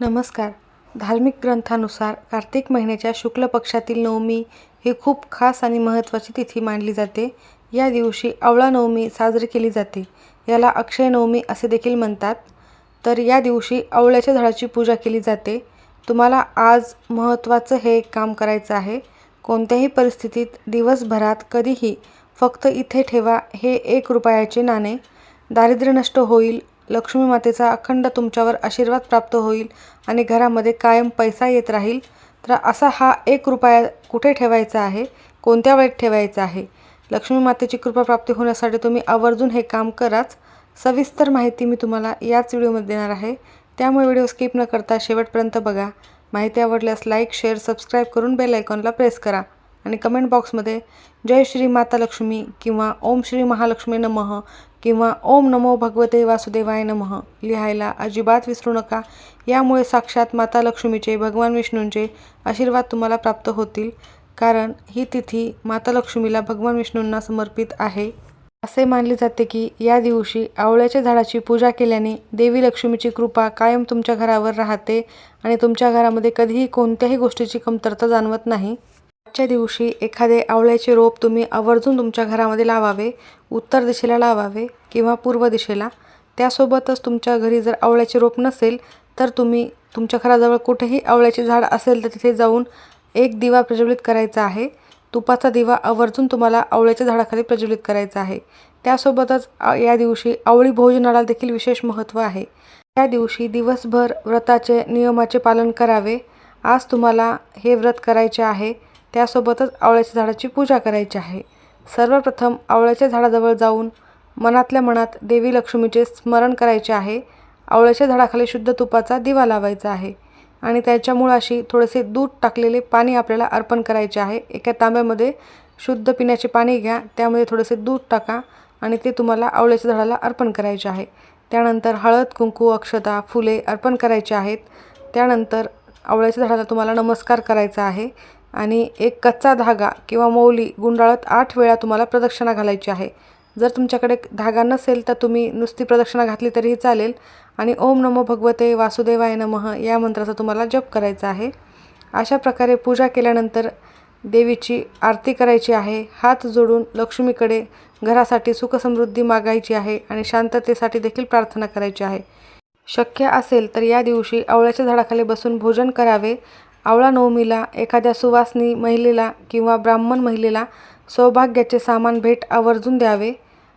नमस्कार. धार्मिक ग्रंथानुसार कार्तिक महिन्याच्या शुक्ल पक्षातील नवमी ही खूप खास आणि महत्त्वाची तिथी मानली जाते. या दिवशी आवळा नवमी साजरी केली जाते. याला अक्षय नवमी असे देखील म्हणतात. तर या दिवशी आवळ्याच्या झाडाची पूजा केली जाते. तुम्हाला आज महत्त्वाचं हे एक काम करायचं आहे. कोणत्याही परिस्थितीत दिवसभरात कधीही फक्त इथे ठेवा हे एक रुपयाचे नाणे. दारिद्र्य नष्ट होईल लक्ष्मी मातेचा अखंड तुमच्यावर आशीर्वाद प्राप्त होईल आणि घरामध्ये कायम पैसा येत राहील तर असा हा एक रुपया कुठे ठेवायचा आहे? कोणत्या वेळेत ठेवायचा आहे? लक्ष्मी मातेची कृपा प्राप्ती होण्यासाठी तुम्ही आवर्जून हे काम कराच. सविस्तर माहिती मी तुम्हाला याच व्हिडिओमध्ये देणार आहे. त्यामुळे व्हिडिओ स्किप न करता शेवटपर्यंत बघा. माहिती आवडल्यास लाईक शेअर सबस्क्राईब करून बेल आयकॉनला प्रेस करा. आणि कमेंट बॉक्समध्ये जय श्री माता लक्ष्मी किंवा ओम श्री महालक्ष्मी नमः किंवा ओम नमो भगवते वासुदेवाय नमः लिहायला अजिबात विसरू नका. यामुळे साक्षात माता लक्ष्मीचे भगवान विष्णूंचे आशीर्वाद तुम्हाला प्राप्त होतील. कारण ही तिथी माता लक्ष्मीला भगवान विष्णूंना समर्पित आहे. असे मानले जाते की या दिवशी आवळ्याच्या झाडाची पूजा केल्याने देवी लक्ष्मीची कृपा कायम तुमच्या घरावर राहते आणि तुमच्या घरामध्ये कधीही कोणत्याही गोष्टीची कमतरता जाणवत नाही. आजच्या दिवशी एखादे आवळ्याचे रोप तुम्ही आवर्जून तुमच्या घरामध्ये लावावे उत्तर दिशेला लावावे किंवा पूर्व दिशेला. त्यासोबतच तुमच्या घरी जर आवळ्याचे रोप नसेल तर तुम्ही तुमच्या घराजवळ कुठेही आवळ्याचे झाड असेल तर तिथे जाऊन एक दिवा प्रज्वलित करायचा आहे. तुपाचा दिवा आवर्जून तुम्हाला आवळ्याच्या झाडाखाली प्रज्वलित करायचा आहे. त्यासोबतच या दिवशी आवळी भोजनाला देखील विशेष महत्त्व आहे. या दिवशी दिवसभर व्रताचे नियमाचे पालन करावे. आज तुम्हाला हे व्रत करायचे आहे. त्यासोबतच आवळ्याच्या झाडाची पूजा करायची आहे. सर्वप्रथम आवळ्याच्या झाडाजवळ जाऊन मनातल्या मनात देवी लक्ष्मीचे स्मरण करायचे आहे. आवळ्याच्या झाडाखाली शुद्ध तुपाचा दिवा लावायचा आहे आणि त्याच्या मुळाशी थोडेसे दूध टाकलेले पाणी आपल्याला अर्पण करायचे आहे. एका तांब्यामध्ये शुद्ध पिण्याचे पाणी घ्या त्यामध्ये थोडेसे दूध टाका आणि ते तुम्हाला आवळ्याच्या झाडाला अर्पण करायचे आहे. त्यानंतर हळद कुंकू अक्षता फुले अर्पण करायचे आहेत. त्यानंतर आवळ्याच्या झाडाला तुम्हाला नमस्कार करायचा आहे. आणि एक कच्चा धागा किंवा मौली गुंडाळत आठ वेळा तुम्हाला प्रदक्षिणा घालायची आहे. जर तुमच्याकडे धागा नसेल तर तुम्ही नुसती प्रदक्षिणा घातली तरीही चालेल. आणि ओम नमो भगवते वासुदेवाय नमः या मंत्राचा तुम्हाला जप करायचा आहे. अशा प्रकारे पूजा केल्यानंतर देवीची आरती करायची आहे. हात जोडून लक्ष्मीकडे घरासाठी सुखसमृद्धी मागायची आहे आणि शांततेसाठी देखील प्रार्थना करायची आहे. शक्य असेल तर या दिवशी आवळ्याच्या झाडाखाली बसून भोजन करावे. आवळा नवमीला एखाद्या सुवासनी महिलेला किंवा ब्राह्मण महिलेला सौभाग्याचे सामान भेट आवर्जून द्यावे.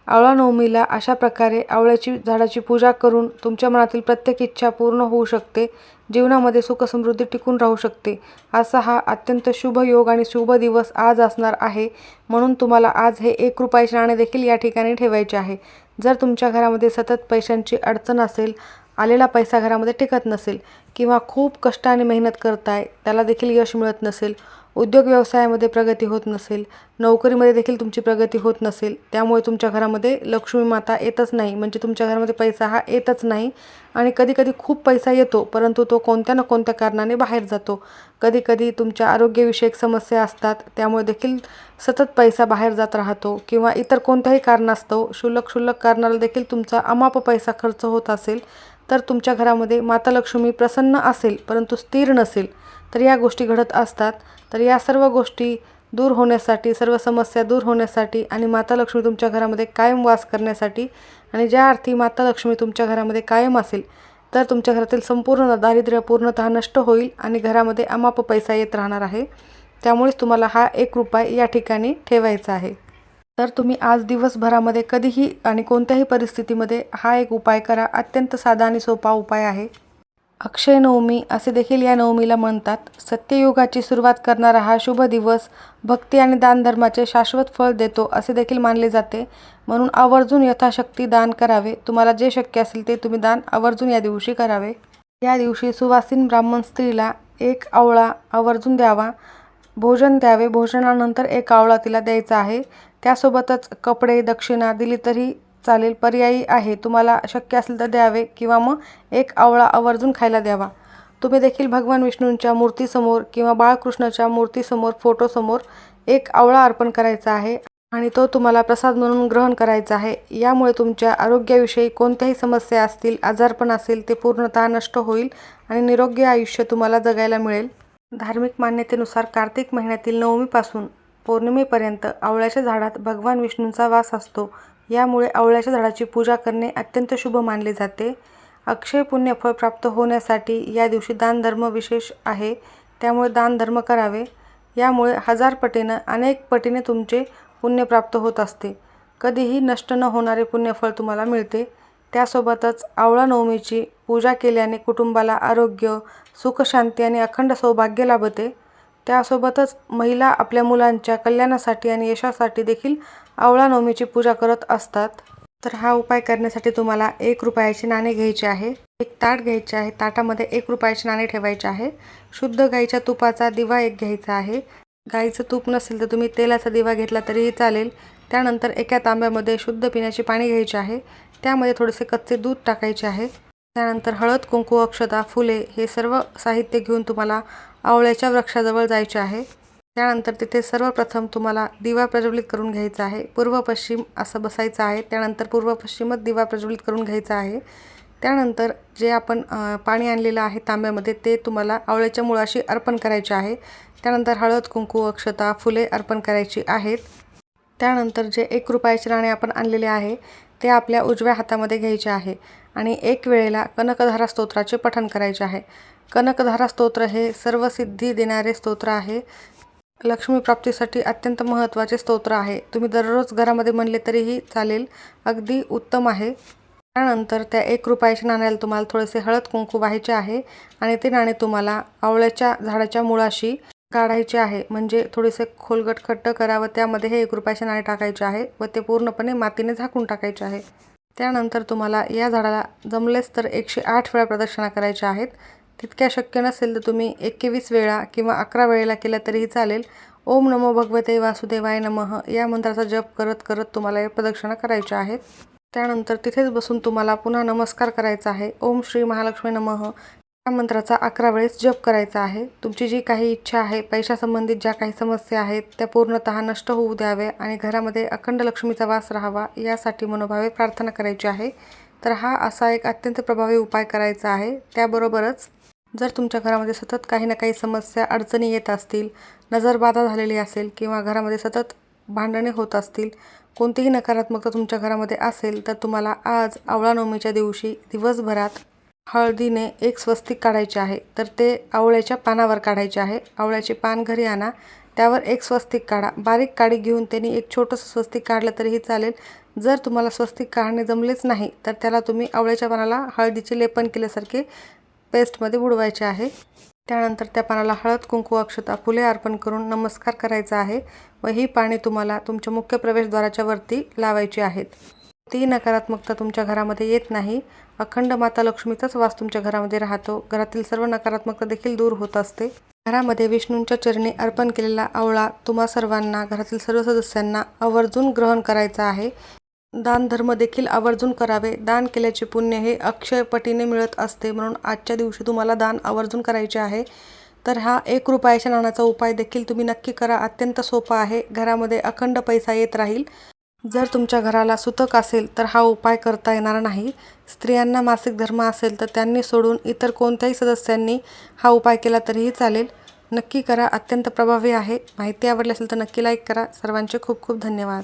आवळा नवमीला अशा प्रकारे आवळ्याची झाडाची पूजा करून तुमच्या मनातील प्रत्येक इच्छा पूर्ण होऊ शकते. जीवनामध्ये सुखसमृद्धी टिकून राहू शकते. असा हा अत्यंत शुभ योग आणि शुभ दिवस आज असणार आहे. म्हणून तुम्हाला आज हे एक रुपयाचे नाणे देखील या ठिकाणी ठेवायचे आहे. जर तुमच्या घरामध्ये सतत पैशांची अडचण असेल आलेला पैसा घरामध्ये टिकत नसेल किंवा खूप कष्टाने मेहनत करताय त्याला देखील यश मिळत नसेल उद्योग व्यवसायामध्ये प्रगती होत नसेल नोकरीमध्ये देखील तुमची प्रगती होत नसेल त्यामुळे तुमच्या घरामध्ये लक्ष्मी माता येतच नाही. म्हणजे तुमच्या घरामध्ये पैसा हा येतच नाही आणि कधीकधी खूप पैसा येतो परंतु तो कोणत्या ना कोणत्या कारणाने बाहेर जातो. कधीकधी तुमच्या आरोग्यविषयक समस्या असतात त्यामुळे देखील सतत पैसा बाहेर जात राहतो किंवा इतर कोणत्याही कारणास्तव शुल्लक शुल्लक कारणाला देखील तुमचा अमाप पैसा खर्च होत असेल तर तुमच्या घरामध्ये माता लक्ष्मी प्रसन्न असेल परंतु स्थिर नसेल. तर या गोष्टी घडत असतात. तर या सर्व गोष्टी दूर होण्यासाठी सर्व समस्या दूर होण्यासाठी आणि माता लक्ष्मी तुमच्या घरामध्ये कायम वास करण्यासाठी आणि ज्या अर्थी माता लक्ष्मी तुमच्या घरामध्ये कायम असेल तर तुमच्या घरातील संपूर्ण दारिद्र्य पूर्णतः नष्ट होईल आणि घरामध्ये अमाप पैसा येत राहणार आहे. त्यामुळेच तुम्हाला हा एक उपाय या ठिकाणी ठेवायचा आहे. तर तुम्ही आज दिवसभरामध्ये कधीही आणि कोणत्याही परिस्थितीमध्ये हा एक उपाय करा. अत्यंत साधा आणि सोपा उपाय आहे. अक्षय नवमी असे देखील या नवमीला म्हणतात. सत्ययुगाची सुरुवात करणारा हा शुभ दिवस भक्ती आणि दानधर्माचे शाश्वत फळ देतो असे देखील मानले जाते. म्हणून आवर्जून यथाशक्ती दान करावे. तुम्हाला जे शक्य असेल ते तुम्ही दान आवर्जून या दिवशी करावे. या दिवशी सुवासीन ब्राह्मण स्त्रीला एक आवळा आवर्जून द्यावा. भोजन द्यावे. भोजनानंतर एक आवळा तिला द्यायचा आहे. त्यासोबतच कपडे दक्षिणा दिली तरी चालेल पर्यायी आहे. तुम्हाला शक्य असेल तर द्यावे किंवा मग एक आवळा आवर्जून खायला द्यावा. तुम्ही देखील भगवान विष्णूंच्या मूर्तीसमोर किंवा बाळकृष्णाच्या मूर्तीसमोर फोटोसमोर एक आवळा अर्पण करायचा आहे आणि तो तुम्हाला प्रसाद म्हणून ग्रहण करायचा आहे. यामुळे तुमच्या आरोग्याविषयी कोणत्याही समस्या असतील आजारपण असेल ते पूर्णतः नष्ट होईल आणि निरोगी आयुष्य तुम्हाला जगायला मिळेल. धार्मिक मान्यतेनुसार कार्तिक महिन्यातील नवमीपासून पौर्णिमेपर्यंत आवळ्याच्या झाडात भगवान विष्णूंचा वास असतो. यामुळे आवळ्याच्या झाडाची पूजा करणे अत्यंत शुभ मानले जाते. अक्षय पुण्यफळ प्राप्त होण्यासाठी या दिवशी दानधर्म विशेष आहे. त्यामुळे दानधर्म करावे. यामुळे हजार पटीनं अनेक पटीने तुमचे पुण्य प्राप्त होत असते. कधीही नष्ट न होणारे पुण्यफळ तुम्हाला मिळते. त्यासोबतच आवळा नवमीची पूजा केल्याने कुटुंबाला आरोग्य सुखशांती आणि अखंड सौभाग्य लाभते. त्यासोबतच महिला आपल्या मुलांच्या कल्याणासाठी आणि यशासाठी देखील आवळा नवमीची पूजा करत असतात. तर हा उपाय करण्यासाठी तुम्हाला एक रुपयाचे नाणे घ्यायचे आहे. एक ताट घ्यायचे आहे. ताटामध्ये एक रुपयाचे नाणे ठेवायचे आहे. शुद्ध गाईच्या तुपाचा दिवा एक घ्यायचा आहे. गाईचं तूप नसेल तर तुम्ही तेलाचा दिवा घेतला तरीही चालेल. त्यानंतर एका तांब्यामध्ये शुद्ध पिण्याचे पाणी घ्यायचे आहे. त्यामध्ये थोडेसे कच्चे दूध टाकायचे आहे. त्यानंतर हळद कुंकू अक्षता फुले हे सर्व साहित्य घेऊन तुम्हाला आवळ्याच्या वृक्षाजवळ जायचे आहे. त्यानंतर तिथे सर्वप्रथम तुम्हाला दिवा प्रज्वलित करून घ्यायचा आहे. पूर्व पश्चिम असं बसायचं आहे. त्यानंतर पूर्व पश्चिमच दिवा प्रज्वलित करून घ्यायचा आहे. त्यानंतर जे आपण पाणी आणलेलं आहे तांब्यामध्ये ते तुम्हाला आवळ्याच्या मुळाशी अर्पण करायचे आहे. त्यानंतर हळद कुंकू अक्षता फुले अर्पण करायची आहेत. त्यानंतर जे एक रुपयाचे नाणे आपण आणलेले आहे ते आपल्या उजव्या हातामध्ये घ्यायचे आहे आणि एक वेळेला कनकधारा स्तोत्राचे पठण करायचे आहे. कनकधारा स्तोत्र हे सर्व सिद्धी देणारे स्तोत्र आहे. लक्ष्मी प्राप्तीसाठी अत्यंत महत्त्वाचे स्तोत्र आहे. तुम्ही दररोज घरामध्ये म्हणले तरीही चालेल अगदी उत्तम आहे. त्यानंतर त्या एक रुपयाच्या नाण्याला तुम्हाला थोडेसे हळद कुंकू व्हायचे आहे आणि ते नाणे तुम्हाला आवळ्याच्या झाडाच्या मुळाशी काढायचे आहे. म्हणजे थोडेसे खोलगट खट्ट करावं. त्यामध्ये हे एक रुपयाचे नाणे टाकायचे आहे व ते पूर्णपणे मातीने झाकून टाकायचे आहे. त्यानंतर तुम्हाला या झाडाला जमलेच तर एकशे आठ वेळा प्रदक्षिणा करायच्या आहेत. तितक्या शक्य नसेल तर तुम्ही एकवीस वेळा किंवा अकरा वेळेला केलं तरीही चालेल. ओम नमो भगवते वासुदेवाय नमः. या मंत्राचा जप करत करत तुम्हाला या प्रदक्षिणा करायच्या आहेत. त्यानंतर तिथेच बसून तुम्हाला पुन्हा नमस्कार करायचा आहे. ओम श्री महालक्ष्मी नमः. या मंत्राचा अकरा वेळेस जप करायचा आहे. तुमची जी काही इच्छा आहे पैशासंबंधित ज्या काही समस्या आहेत त्या पूर्णतः नष्ट होऊ द्याव्या आणि घरामध्ये अखंड लक्ष्मीचा वास राहावा यासाठी मनोभावे प्रार्थना करायची आहे. तर हा असा एक अत्यंत प्रभावी उपाय करायचा आहे. त्याबरोबरच जर तुमच्या घरामध्ये सतत काही ना काही समस्या अडचणी येत असतील नजरबाधा झालेली असेल किंवा घरामध्ये सतत भांडणे होत असतील कोणतीही नकारात्मकता तुमच्या घरामध्ये असेल तर तुम्हाला आज आवळा नवमीच्या दिवशी दिवसभरात हळदीने एक स्वस्तिक काढायचे आहे तर ते आवळ्याच्या पानावर काढायचे आहे. आवळ्याचे पान घरी आणा त्यावर एक स्वस्तिक काढा. बारीक काडी घेऊन त्यांनी एक छोटंसं स्वस्तिक काढलं तरीही चालेल. जर तुम्हाला स्वस्तिक काढणे जमलेच नाही तर त्याला तुम्ही आवळ्याच्या पानाला हळदीचे लेपन केल्यासारखे पेस्टमध्ये बुडवायचे आहे. त्यानंतर त्या पानाला हळद कुंकू अक्षता फुले अर्पण करून नमस्कार करायचा आहे व ही पाणी तुम्हाला तुमच्या मुख्य प्रवेशद्वाराच्या वरती लावायची आहेत. ती नकारात्मकता तुमच्या घरामध्ये येत नाही. अखंड माता लक्ष्मीचाच वास तुमच्या घरामध्ये राहतो. घरातील सर्व नकारात्मकता देखील दूर होत असते. घरामध्ये विष्णूंच्या चरणी अर्पण केलेला आवळा तुम्हा सर्वांना घरातील सर्व सदस्यांना आवर्जून ग्रहण करायचा आहे. दान धर्म देखील आवर्जून करावे. दान केल्याचे पुण्य हे अक्षयपटीने मिळत असते. म्हणून आजच्या दिवशी तुम्हाला दान आवर्जून करायचे आहे. तर हा एक रुपयाच्या नाण्याचा उपाय देखील तुम्ही नक्की करा. अत्यंत सोपा आहे. घरामध्ये अखंड पैसा येत राहील. जर तुमच्या घराला सुतक असेल तर हा उपाय करता येणार नाही. स्त्रियांना मासिक धर्म असेल तर त्यांनी सोडून इतर कोणत्याही सदस्यांनी हा उपाय केला तरीही चालेल. नक्की करा अत्यंत प्रभावी आहे. माहिती आवडली असेल तर नक्की लाईक करा. सर्वांचे खूप खूप धन्यवाद.